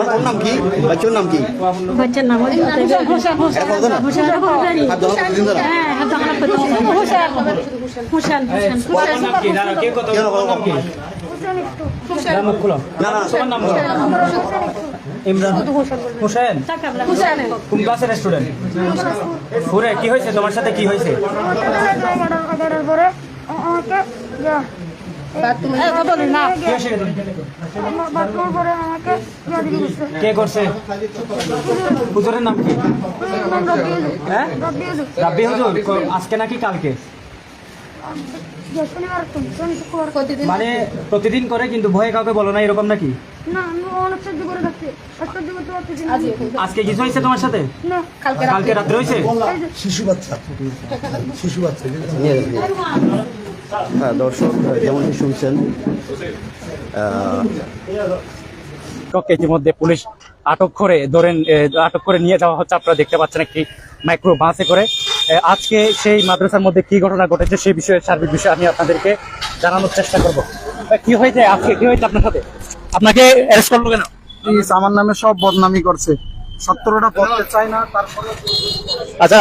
ওর নাম কি? বাচ্চার নাম বাচ্চার নাম হ্যাঁ কি? হয়েছে? তোমার সাথে কি হয়েছে? কি ইয়া করছে হুজুরের নাম কি হ্যাঁ রাব্বি হুজুর আজকে নাকি কালকে মানে প্রতিদিন করে কিন্তু ভয়ে কাউকে বলো না এরকম নাকি আজকে কিছু হয়েছে তোমার সাথে কালকে রাত্রে হয়েছে শিশু বাচ্চা শিশু বাচ্চা। হ্যাঁ দর্শক যেমনটি শুনছেন ইতিমধ্যে পুলিশ আটক করে ধরেন আটক করে নিয়ে যাওয়া হচ্ছে। আপনারা দেখতে পাচ্ছেন একটি মাইক্রো বাসে করে। আজকে সেই মাদ্রাসার মধ্যে কি ঘটনা ঘটেছে সেই বিষয়ে সার্বিক বিষয়ে আমি আপনাদেরকে জানানোর চেষ্টা করব। কি হয়েছে আজকে? কি হয়েছে আপনার সাথে? আপনাকে অ্যারেস্ট করল কেন? আমার নামে সব বদনামি করছে। সত্তরটা পড়তে চাই না তারপরে আচ্ছা